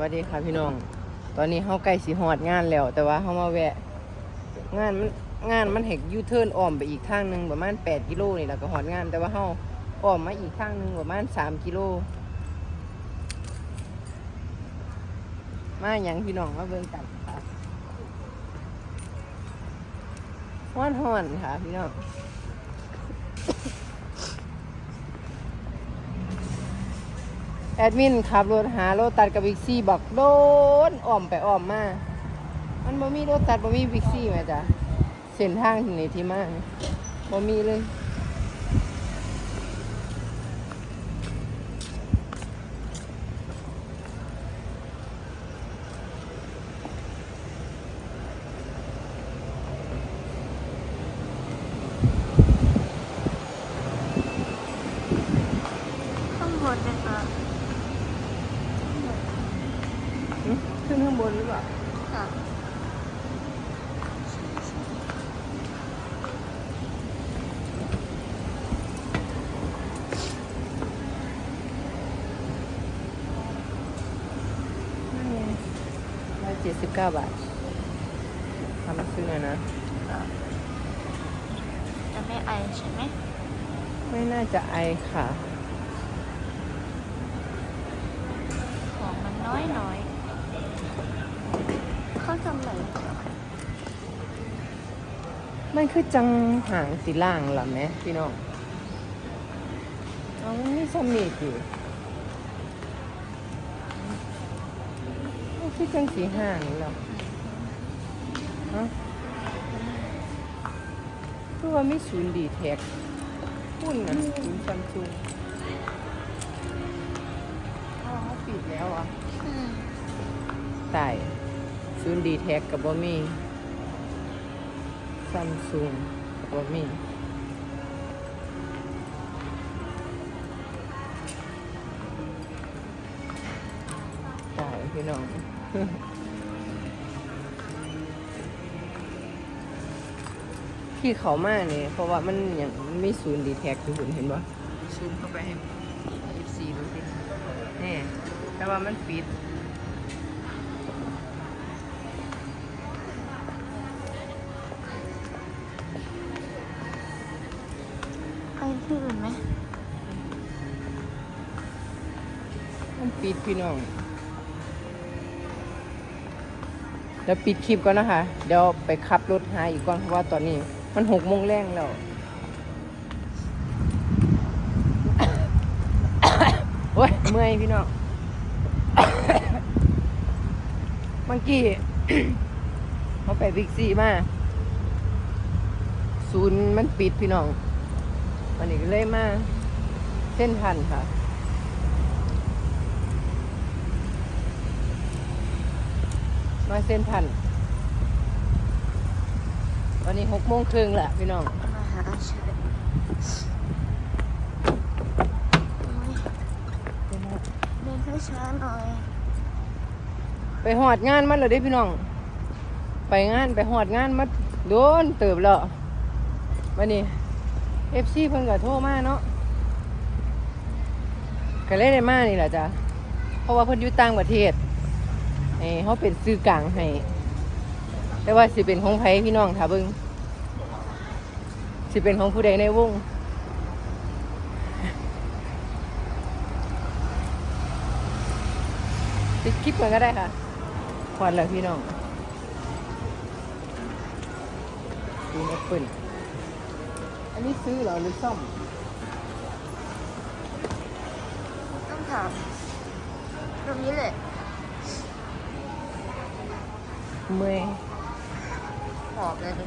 วัสดีค่ะพี่น้อง ตอนนี้เฮาใกล้สิฮอดงานแล้ว แต่ว่าเฮามาแวะ งานมันงานมันเห็กยูเทิร์นอ้อมไปอีกทางหนึงประมาณ 8 กิโลนี่แหละก็ฮอดงาน แต่ว่าเฮาอ้อมมาอีกทางหนึงประมาณ 3 กิโล มาหยังพี่น้องมาเบิ่งกันค่ะฮ้อนฮ้อนๆค่ะพี่น้อง แอดมินขับรถหา รถตัดกับบิ๊กซี่บักโดนอ้อมไปอ้อมมา มันบ่มีรถตัดบ่มีบิ๊กซี่ไหมจ๊ะเส้นทางที่ไหนที่มากบ่มีเลย ข้างบนนะคะ หึขึ้นข้างบนหรือเปล่า ค่ะ ร้อยเจ็ด สิบเก้าบาททำซื้อหน่อยนะ จะไม่ไอใช่ไหม ไม่น่าจะไอค่ะ ของมันน้อยน้อยเขาทำอะไรมันคือจังหางสีล่างล่ะแม่พี่น้องเอามันมีสมีดอยู่ มันคือจังสีห่างนี่หรอฮะคือว่ามีศูนย์ดีแท็กพุ่นนะศูนย์ซัมซุงอ๋อเขาปิดแล้วอะอืมตายศูนย์ดีแท็กกับบ่มีซัมซุงกับบ่มีตายพี่น้อง ที่เขามาเนี่ยเพราะว่ามันอย่างมันมีศูนย์ดีแท็กทุกคนเห็นปะซูมเข้าไปให้ F4 ดูสินี่แต่ว่ามันปิดไปที่อื่นไหม มันปิดพี่น้อง เดี๋ยวปิดคลิปก่อนนะคะ เดี๋ยวไปขับรถหาอีกก่อนเพราะว่าตอนนี้ มันหกโมงแรงแล้วโอ้ยเมื่อยพี่น้องเมื่อกี้เขาไปบิ๊กซีมาศูนย์มันปิดพี่น้องวันนี้ก็เลยมาเส้นทันค่ะ มาเส้นทันวันนี้หกโมงครึ่งแหละพี่น้องมาหาเฉยโอ้ยเดินช้าๆหน่อย ไปหอดงานมันเลยด้พี่น้อง ไปงานไปหอดงานมาโดนเติบแล้ววันนี้เอฟซีเพิ่นก็โทรมาเนาะก็เลยได้มานี่แหละจ้ะเพราะว่าเพิ่นอยู่ต่างประเทศ ให้เขาเป็นซื้อกลางให้แต่ว่าสิเป็นของไผพี่น้องถ้าเบิ่งสิเป็นของผู้ใดในวงติดคลิปกันก็ได้ค่ะพอดแล้วพี่น้องดูแอปเปิลอันนี้ซื้อเหรอหรือซ่อม ต้องถามตรงนี้แหละ เมื่อยหอบเลยดิ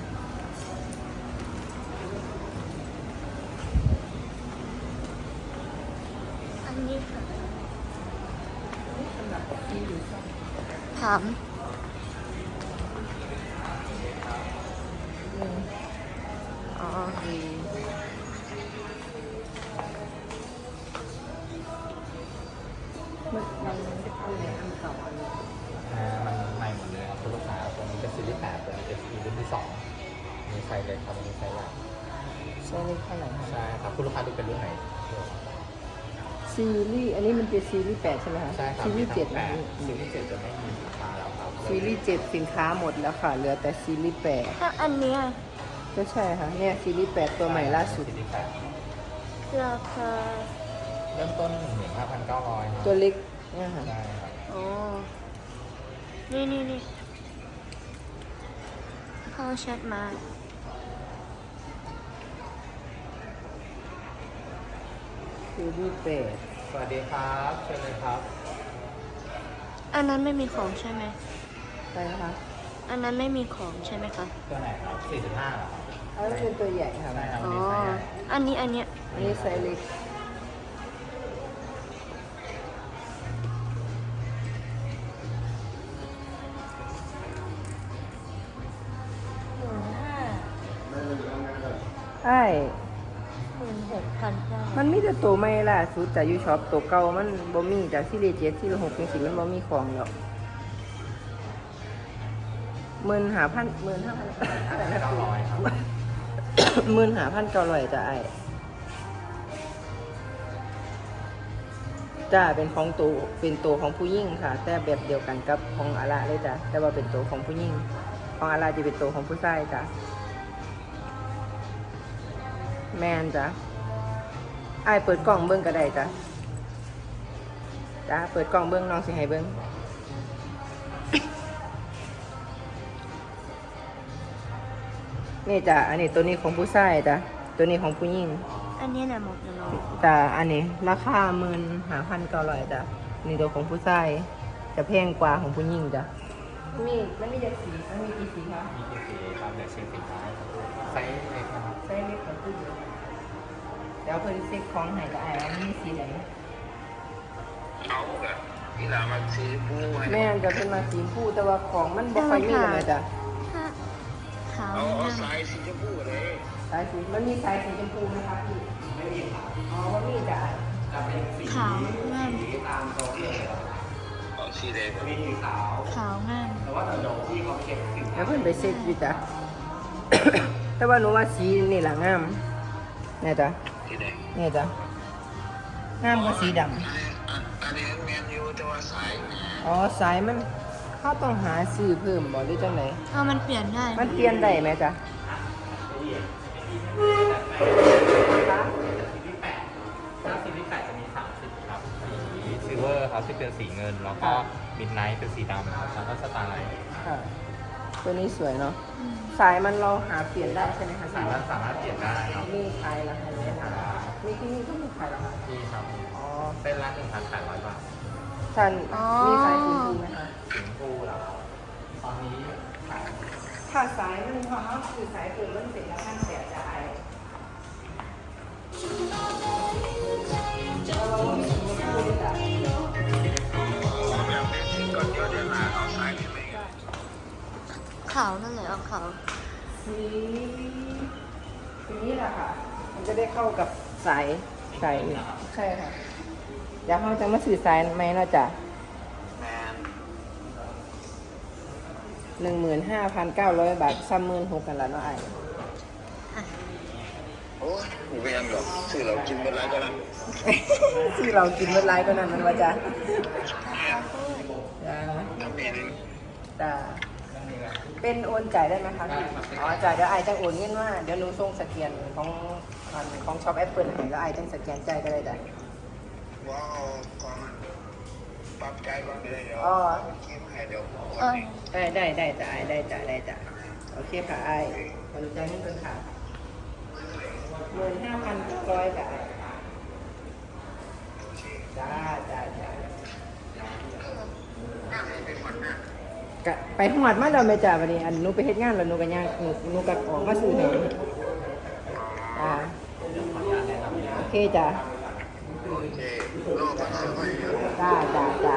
อันนี้ค่ะถามอ๋อโอเคมันมันจะเอาไหนอันเก่าอันนี้ ไซส์เล็กครับอันนี้ไซส์ใหญ่ใช้เลขเท่าไหร่คะใช่ครับคุณลูกค้าดูเป็นรุ่นไหน ซีรีส์อันนี้มันเป็นซีรีส์แปดใช่ไหมคะใช่ครับซีรีส์เจ็ดแปนะดซีรีส์เจ็ดจะไม่มีสินค้าแล้วครับซีรีส์เจ็ดสินค้าหมดแล้วค่ะ เหลือแต่ซีรีส์แปดถ้าอันเนี้ยก็ใช่ค่ะเนี่ยซีรีส์แปดตัวใหม่ล่าสุด ซีรีส์แปดราคาเริ่มต้นหนึ่งหมื่นห้าพันเก้าร้อยตัวเล็กเนี่ยค่ะใช่ครับอ๋อ นี่นี่นี่เขาแชทมา ซีรีส์แปดสวัสดีครับเชิญเลยครับอันนั้นไม่มีของใช่ไหม ไปนะคะอันนั้นไม่มีของใช่ไหมคะ ตัวไหนครับสี่สิบห้าเหรอครับอันนี้เป็นตัวใหญ่ค่ะ ใช่ครับอ๋อ มีไซส์ใหญ่อันนี้อันเนี้ยอันนี้ไซส์เล็กหมื่นห้าใช่ มันมีแต่ตัวใหม่ล่าสุดแต่อยู่ช็อปตัวเก่ามันบ่มีจากซีรีส์เจ็ดซีรีส์หกเป็นสิมันบ่มีของหรอกหมื่นหาพันหมื่นห้าพันอะไรนะเก้าร้อยครับหมื่นหาพันเก้าร้อยจะไอจ้าเป็นของตัวเป็นตัวของผู้หญิงค่ะ แต่แบบเดียวกันกับของอาราเลยจ้ะแต่ว่าเป็นตัวของผู้หญิงของอาราจะเป็นตัวของผู้ชายจ้ะแมนจ้ะ ไอายเปิดกล่องเบิ้งก็ได้จ้ะจ้าเปิดกล่องเบิ้งน้องสิให้เบิ้งนี่จ้ะอันนี้ตัวนี้ของผู้ชายจ้ะตัวนี้ของผู้หญิงอันนี้แหละหมดแล้วแต่อันนี้ราคาหมื่นหาพันเก้าร้อยจ้ะนี่ตัวของผู้ชายจะแพงกว่าของผู้หญิงจ้ะมีมันมีกี่สีมันมีกี่สีคะมีกี่สีครับเดี๋ยวเช็คสินค้าให้ครับไซส์เล็กนะครับไซส์เล็กกับผู้หญิงเดี๋ยวเพิ่นเซ็กของให้ก็ไอ้ว่ามันมีสีไหนเอาแบบนี่แหละมันสีฟูให้แม่นจะเป็นมาสีชมพูแต่ว่าของมันบ่ค่อยมีเลยจ้ะถ้าขาวเอาเอางามสายสีชมพูเลยสายสีมันมีสายสีชมพูไหมคะพี่ไม่มีอ๋อมันมีจ้ะจะเป็นสีขาวงามตามตัวที่เลยครับเอาสีแดงมีสีขาวขาวงามแต่ว่าเดี๋ยวที่เขาเก็บสินแล้วค้าเพิ่นไปเซ็กอยู่จ้ะแต่ว่าหนูว่าสีนี่ล่ะงามแน่จ้ะ สีแดงเนี่ยจ้ะงามกว่าสีดำอันนี้อันอันนี้แมนยูแต่ว่าสายแหมอ๋อสายมันเขาต้องหาซื้อเพิ่มบ่หรือจังไหนเอามันเปลี่ยนได้มันเปลี่ยนได้ไหมจ๊ะถ้าซีรีส์แปดจะมีสามสีครับสีซิลเวอร์ครับที่เป็นสีเงิน แล้วก็มิดไนท์เป็นสีดำครับแล้วก็สตาร์ไลท์ค่ะ ตัวนี้สวยเนาะอืมสายมันเราหาเปลี่ยนได้ใช่ไหมคะสามารถสามารถเปลี่ยนได้ครับมีขายเหรอคะเนี่ยค่ะมีที่นี่ก็มีขายเหรอคะที่ครับอ๋อเส้นละหนึ่งพันแปดร้อยบาทท่านมีสายสีชมพูไหมคะสีชมพูแล้วครับตอนนี้ขายถ้าสายมันพอเขาคือสายเปิดมันเสร็จแล้วท่านแสบจะอายเราวนั่นแหละเอาขาวสีสีนี้แหละค่ะ มันจะได้เข้ากับสายสายอื่นใช่ค่ะเดี๋ยวเขาจะมาสื่อสายไหมเนาะจ้ะแมนหนึ่งหมื่นห้าพันเก้าร้อยบาทซ้ำหมื่นหกกันละเนาะไอ้โอ้ยไม่เป็นยังหรอกซื้อเรากินเป็นไรก็นั้นที่เรากินเมื่อไรก็นั่นมันว่าจ้ะจ้ะถ้ามีหนึ่งจ้ะ เป็นโอนจ่ายได้ไหมคะพี่อ๋อจ่ายเดี๋ยวไอ้จะโอนเงินว่าเดี๋ยวหนูส่งสแกนของอันของช็อปแอปเปิลให้แล้วไอ้จะสแกนจ่ายก็ได้จ้ะว้าวกองปรับใจก่อนเลยเดี๋ยวอ๋อคิดให้เดี๋ยวเออได้ได้ได้จ้ะไอ้ได้จ้ะได้จ้ะโอเคค่ะไอ้ขอหนูจ่ายเงินเป็นค่ะหมื่นห้าพันร้อยจ้ะไอ้จ้าจ้าจ้า กะไปหอดมาแล้วแม่จ้าวันนี้อันหนูไปเฮ็ดงานแล้วหนูก็ย่างหนูหนูก็ออกมาซื้อให้อ่าโอเคจ้าโอเคโลกมันสวยอยู่จ้าจ้าจ้า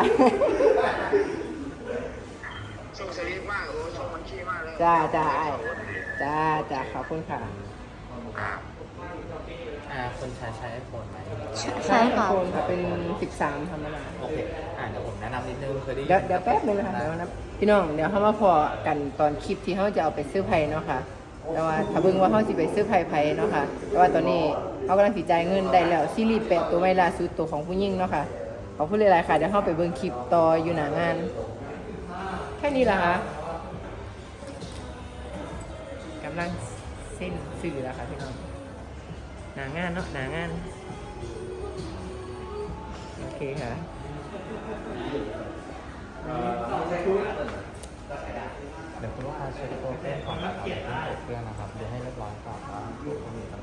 ส่งสลิปมากโอ้ส่งบัญชีมากเลยจ้าจ้าไอ้จ้าจ้าขอบคุณค่ะ อ่าอ่าคนใช้ใช้ไอโฟนไหมใช่ค่ะโฟนค่ะเป็น 13ธรรมดาโอเคอ่าเดี๋ยวผมแนะนำนิดนึงเคยได้ยินเดี๋ยวเดี๋ยวแป๊บนึงนะคะเดี๋ยวนะพี่น้องเดี๋ยวเขามาพอกันตอนคลิปที่เขาจะเอาไปซื้อไผ่เนาะค่ะแต่ว่าถ้าเบิ่งว่าเขาสิไปซื้อไผ่ไผ่เนาะค่ะแต่ว่าตอนนี้เขากำลังสิจ่ายเงินได้แล้วซีรีส์แปดตัวไวล่าสุดตัวของผู้หญิงเนาะค่ะขอบคุณหลายๆค่ะเดี๋ยวเข้าไปเบิ่งคลิปต่ออยู่หน้างาน แค่นี้ละคะกำลังเส้นสื่อแล้วค่ะพี่น้องหนางานเนาะหนางาน โอเคค่ะเดี๋ยวคุณลูกค้าเช็คตัวเส้นก่อนนะครับเปิดเครื่องนะครับเดูให้เรียบร้อยก่อนว่ามีตำหนินะครับ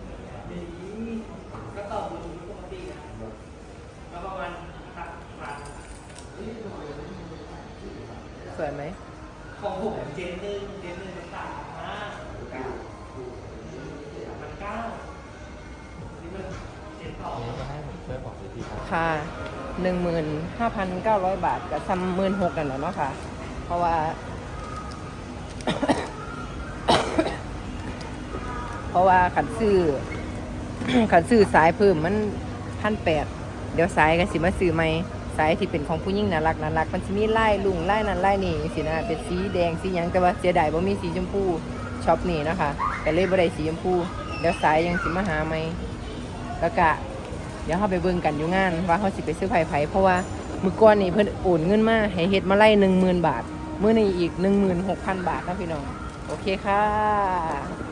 สวยไหมของผมเจนหนึ่งเจนหนึ่งมันสามห้ามัน เก้านี่มันเจนสองอันนี้จะให้ผมช่วยบอกวิธีการค่ะหนึ่งหมื่นห้าพันเก้าร้อยบาทกับซ้ำหมื่นหกกันแหล้วเนาะค่ะ เพราะว่า เพราะว่าขันซื้อ ขันซื้อสายเพิ่มมันพันแปดเดี๋ยวสายกันสิมาซื้อไหมสายที่เป็นของผู้หญิงน่ารักน่ารักมันจะมีไล่ลุงไล่นั่นไล่นี่สินะเป็นสีแดงสีหยังแต่ว่าเสียดายว่ามีสีชมพูช็อปนี่นะคะแต่เลยบ่ได้สีชมพู เดี๋ยวสายยังสิมาหาไหมแล้วก็เดี๋ยวเขาไปเบิ่งกันอยู่งาน ว่าเขาสิไปซื้อไผ่ไผ่เพราะว่ามือก่อนนี่เพิ่นโอนเงินมาให้เฮ็ดมาไล่หนึ่งหมื่นบาท เมื่อนี้อีกหนึ่งหมื่นหกพันบาทนะพี่น้อง โอเคค่ะ